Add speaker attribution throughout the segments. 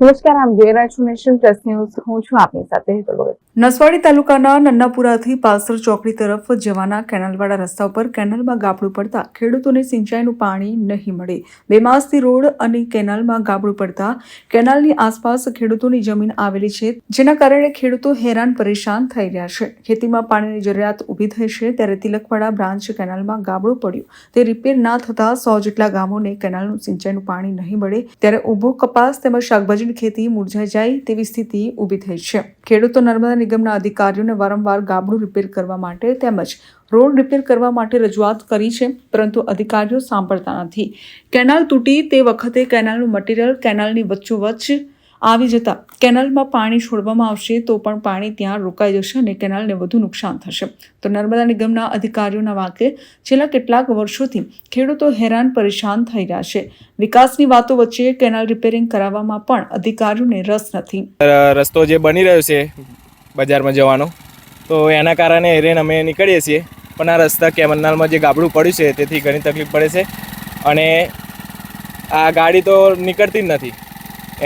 Speaker 1: નમસ્કાર આમ જોઈ રહ્યા છો નેશન પ્લસ ન્યૂઝ. હું છું આપની સાથે હેતલ ભગત.
Speaker 2: નસવાડી તાલુકાના નન્નાપુરાથી પાસર ચોકડી તરફ જવાના કેનાલવાળા રસ્તા ઉપર કેનાલમાં ગાબડું પડતા ખેડૂતોને સિંચાઈનું પાણી નહીં મળે. બે માસથી રોડ અને કેનાલમાં ગાબડું પડતા કેનાલની આસપાસ ખેડૂતોની જમીન આવેલી છે, જેના કારણે ખેડૂતો હેરાન પરેશાન થઈ રહ્યા છે. ખેતીમાં પાણીની જરૂરિયાત ઊભી થઈ છે, ત્યારે તિલકવાડા બ્રાન્ચ કેનાલમાં ગાબડું પડ્યું. તે રિપેર ના થતા સો જેટલા ગામોને કેનાલનું સિંચાઈનું પાણી નહીં મળે. ત્યારે ઊભો કપાસ તેમજ શાકભાજીની ખેતી મુરઝાઈ જાય તેવી સ્થિતિ ઊભી થઈ છે. ખેડૂતો નર્મદા નિગમના અધિકારીઓને વારંવાર ગાબડું રિપેર કરવા માટે તેમજ રોડ રિપેર કરવા માટે રજૂઆત કરી છે, પરંતુ અધિકારીઓ સાંભળતા નથી. કેનાલ તૂટી તે વખતે કેનાલનું મટીરિયલ કેનાલની વચ્ચોવચ્ચ આવી જતા કેનાલમાં પાણી છોડવામાં આવશે તો પણ પાણી ત્યાં રોકાઈ જશે અને કેનાલને વધુ નુકસાન થશે. તો નર્મદા નિગમના અધિકારીઓના વાંકે છેલ્લા કેટલાક વર્ષોથી ખેડૂતો હેરાન પરેશાન થઈ રહ્યા છે. વિકાસની વાતો વચ્ચે કેનાલ રિપેરિંગ કરાવવામાં પણ અધિકારીઓને રસ નથી.
Speaker 3: રસ્તો જે બની રહ્યો છે બજારમાં જવાનો. તો એના કારણે હેરેન અમે નીકળીએ છીએ. પણ આ રસ્તા કેમનાલમાં જે ગાબડું પડ્યું છે તેથી ઘણી તકલીફ પડે છે. અને આ ગાડી તો નીકળતી જ નથી.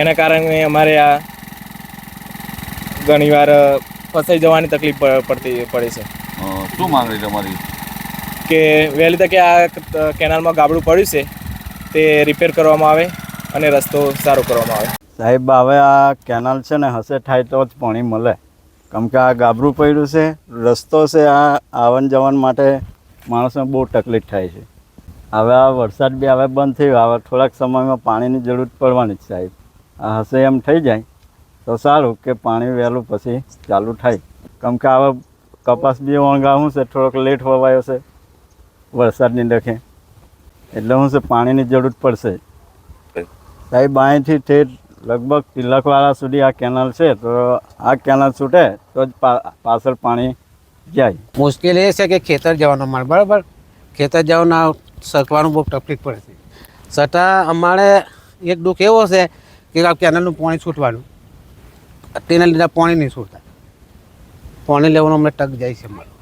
Speaker 3: એના કારણે અમારે આ ઘણીવાર ફસાઈ જવાની તકલીફ પડતી પડે છે.
Speaker 4: શું માંગણી તમારી?
Speaker 3: કે વહેલી તકે આ કેનાલમાં ગાબડું પડ્યું છે તે રિપેર કરવામાં આવે અને રસ્તો સારો કરવામાં આવે.
Speaker 5: સાહેબ હવે આ કેનાલ છે ને હશે થાય તો જ પાણી મળે. કેમ કે આ ગાબરું પડ્યું છે રસ્તો છે આ આવન જવન માટે માણસને બહુ તકલીફ થાય છે. હવે આ વરસાદ બી હવે બંધ થયો હવે થોડાક સમયમાં પાણીની જરૂર પડવાની જ સાહેબ. આ હશે એમ થઈ જાય તો સારું કે પાણી વહેલું પછી ચાલુ થાય. કેમ કે હવે કપાસ બી વણગાવું છે થોડોક લેટ વવાયો છે વરસાદની ડખે એટલે હું છે પાણીની જરૂર પડશે. સાહેબ અહીંથી ઠેઠ લગભગ તિલકવાળા સુધી આ કેનાલ છે તો આ કેનાલ છૂટે તો જ પા- પાછળ પાણી જાય.
Speaker 6: મુશ્કેલ એ છે કે ખેતર જવાનો મારે બરાબર? ખેતર જવાના સરકવાનું બહુ તકલીફ પડે છે. છતાં અમારે એક દુઃખ એવો છે કે આ કેનાલનું પાણી છૂટવાનું. તેના લીધે પાણી નહીં છૂટતા. પાણી લેવાનું અમને ટક જાય છે અમારું.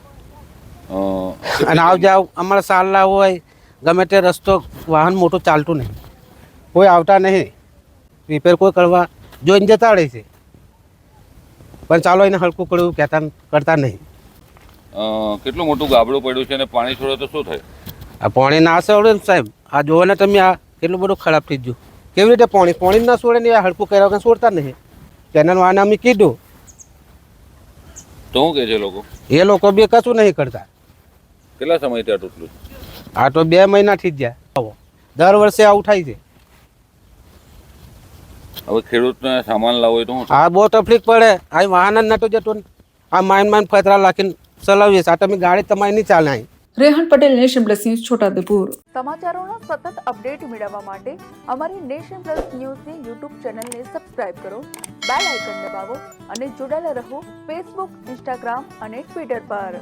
Speaker 6: અને આવ જાવ અમારે સાલા હોય ગમે તે રસ્તો વાહન મોટું ચાલતું નહીં. કોઈ આવતા નહીં. રિપેર કોઈ કરવા જોઈને જતા રહે છે. પણ ચાલો એને હલકું કરવું કહેતા કરતા નહીં.
Speaker 4: અ, કેટલું મોટું ગાબડું પડ્યું છે અને પાણી છોડે તો શું થાય?
Speaker 6: આ પાણી ના છોડે ને સાહેબ. આ જોવો ને તમે આ કેટલું બધું ખરાબ થઈ ગયું. કેવી રીતે પાણી? પાણી ના છોડે ને આ હડકું કર્યા વગર છોડતા નહીં. કેનાલ વાળાને અમે કીધું.
Speaker 4: તો શું કહે છે લોકો?
Speaker 6: એ લોકો બી કશું નહીં કરતા.
Speaker 4: કેટલા સમયથી આ તૂટલું
Speaker 6: આ તો બે મહિનાથી જ જાય દર વર્ષે આવું થાય છે.
Speaker 4: હવે ખેડૂતને સામાન લાવો તો
Speaker 6: આ બહુ તકલીફ પડે. આ વાહન જ નતો જતો આ માઇન માઇન ફતરા લાખીને ચલાવીએ આ તમે ગાડી તમારી નહીં ચાલે અહીં.
Speaker 2: Rehan Patel Nation Plus News Chhota Udepur.
Speaker 7: સમાચારોના સતત અપડેટ મેળવવા માટે અમારી નેશન પ્લસ ન્યૂઝની યુટ્યુબ ચેનલને સબસ્ક્રાઇબ કરો બેલ આઇકન દબાવો અને જોડાયેલા રહો ફેસબુક ઇન્સ્ટાગ્રામ અને ટ્વિટર પર.